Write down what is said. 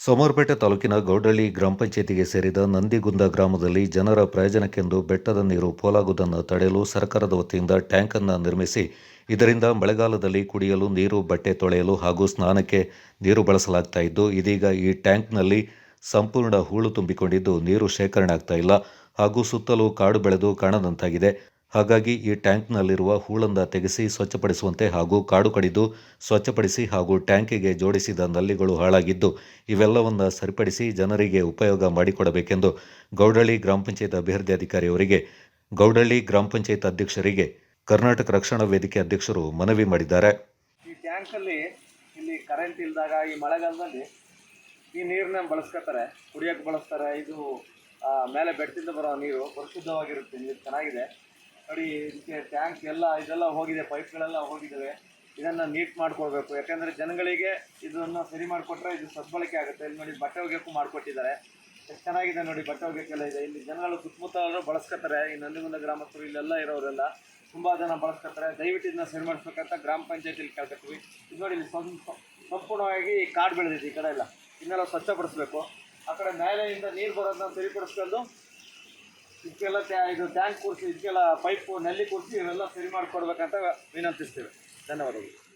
ಸೋಮವಾರಪೇಟೆ ತಾಲೂಕಿನ ಗೌಡಳ್ಳಿ ಗ್ರಾಮ ಪಂಚಾಯತಿಗೆ ಸೇರಿದ ನಂದಿಗುಂದ ಗ್ರಾಮದಲ್ಲಿ ಜನರ ಪ್ರಯೋಜನಕ್ಕೆಂದು ಬೆಟ್ಟದ ನೀರು ಪೋಲಾಗುವುದನ್ನು ತಡೆಯಲು ಸರ್ಕಾರದ ವತಿಯಿಂದ ಟ್ಯಾಂಕ್ ಅನ್ನು ನಿರ್ಮಿಸಿ, ಇದರಿಂದ ಮಳೆಗಾಲದಲ್ಲಿ ಕುಡಿಯಲು ನೀರು, ಬಟ್ಟೆ ತೊಳೆಯಲು ಹಾಗೂ ಸ್ನಾನಕ್ಕೆ ನೀರು ಬಳಸಲಾಗ್ತಾ ಇದ್ದು, ಇದೀಗ ಈ ಟ್ಯಾಂಕ್ನಲ್ಲಿ ಸಂಪೂರ್ಣ ಹೂಳು ತುಂಬಿಕೊಂಡಿದ್ದು, ನೀರು ಶೇಖರಣೆ ಆಗ್ತಾ ಇಲ್ಲ ಹಾಗೂ ಸುತ್ತಲೂ ಕಾಡು ಬೆಳೆದು ಕಾಣದಂತಾಗಿದೆ. ಹಾಗಾಗಿ ಈ ಟ್ಯಾಂಕ್ನಲ್ಲಿರುವ ಹೂಳನ್ನು ತೆಗೆಸಿ ಸ್ವಚ್ಛಪಡಿಸುವಂತೆ ಹಾಗೂ ಕಾಡು ಕಡಿದು ಸ್ವಚ್ಛಪಡಿಸಿ ಹಾಗೂ ಟ್ಯಾಂಕಿಗೆ ಜೋಡಿಸಿದ ನಲ್ಲಿಗಳು ಹಾಳಾಗಿದ್ದು, ಇವೆಲ್ಲವನ್ನು ಸರಿಪಡಿಸಿ ಜನರಿಗೆ ಉಪಯೋಗ ಮಾಡಿಕೊಡಬೇಕೆಂದು ಗೌಡಳ್ಳಿ ಗ್ರಾಮ ಪಂಚಾಯತ್ ಅಭಿವೃದ್ಧಿ ಅಧಿಕಾರಿಯವರಿಗೆ, ಗೌಡಳ್ಳಿ ಗ್ರಾಮ ಪಂಚಾಯತ್ ಅಧ್ಯಕ್ಷರಿಗೆ, ಕರ್ನಾಟಕ ರಕ್ಷಣಾ ವೇದಿಕೆ ಅಧ್ಯಕ್ಷರು ಮನವಿ ಮಾಡಿದ್ದಾರೆ. ಈ ಟ್ಯಾಂಕಲ್ಲಿ ಇಲ್ಲಿ ಕರೆಂಟ್ ಇಲ್ದಾಗ ಈ ಮಳೆಗಾಲದಲ್ಲಿ ಈ ನೀರನ್ನ ಬಳಸ್ಕೊತಾರೆ, ಕುಡಿಯೋಕ್ಕೆ ಬಳಸ್ತಾರೆ. ಇದು ಮೇಲೆ ಬೆಟ್ಟದಿಂದ ಬರೋ ನೀರು ಪರಿಶುದ್ಧವಾಗಿರುತ್ತೆ, ನೀರು ಚೆನ್ನಾಗಿದೆ. ನೋಡಿ, ಇದಕ್ಕೆ ಟ್ಯಾಂಕ್ ಎಲ್ಲ, ಇದೆಲ್ಲ ಹೋಗಿದೆ ಪೈಪ್ಗಳೆಲ್ಲ ಹೋಗಿದ್ದಾವೆ ಇದನ್ನು ನೀಟ್ ಮಾಡ್ಕೊಳ್ಬೇಕು. ಯಾಕಂದರೆ ಜನಗಳಿಗೆ ಇದನ್ನು ಸರಿ ಮಾಡಿಕೊಟ್ರೆ ಇದು ಸದ್ಬಳಕೆ ಆಗುತ್ತೆ. ಇಲ್ಲಿ ನೋಡಿ ಬಟ್ಟೆ ಒಗ್ಯಕ್ಕೂ ಮಾಡಿಕೊಟ್ಟಿದ್ದಾರೆ. ಎಷ್ಟು ಚೆನ್ನಾಗಿದೆ ನೋಡಿ ಬಟ್ಟೆ ಒಗ್ಯಕ್ಕೆಲ್ಲ ಇದೆ. ಇಲ್ಲಿ ಜನಗಳು ಸುತ್ತಮುತ್ತ ಬಳಸ್ಕೊತಾರೆ. ಈ ನಂದಿಗುಂದ ಗ್ರಾಮಸ್ಥರು ಇಲ್ಲೆಲ್ಲ ಇರೋರೆಲ್ಲ ತುಂಬ ಜನ ಬಳಸ್ಕೊತಾರೆ. ದಯವಿಟ್ಟು ಇದನ್ನ ಸರಿ ಮಾಡಿಸ್ಬೇಕಂತ ಗ್ರಾಮ ಪಂಚಾಯತಿಲಿ ಕೇಳ್ಕೊತೀವಿ. ಇದು ನೋಡಿ, ಇಲ್ಲಿ ಸ್ವಲ್ಪ ಸಂಪೂರ್ಣವಾಗಿ ಕಾಡು ಬೆಳೆದಿದೆ ಈ ಕಡೆ ಎಲ್ಲ. ಇನ್ನೆಲ್ಲ ಸ್ವಚ್ಛಪಡಿಸ್ಬೇಕು. ಆ ಕಡೆ ನ್ಯಾಯಾಲಯದಿಂದ ನೀರು ಬರೋದನ್ನ ಸರಿಪಡಿಸ್ಕೊಂಡು ಇದಕ್ಕೆಲ್ಲ ಇದು ಟ್ಯಾಂಕ್ ಕೂರಿಸಿ ಇದಕ್ಕೆಲ್ಲ ಪೈಪು ನಲ್ಲಿ ಕೂರಿಸಿ ಇವೆಲ್ಲ ಸರಿ ಮಾಡಿಕೊಡ್ಬೇಕಂತ ವಿನಂತಿಸ್ತೇವೆ. ಧನ್ಯವಾದಗಳು.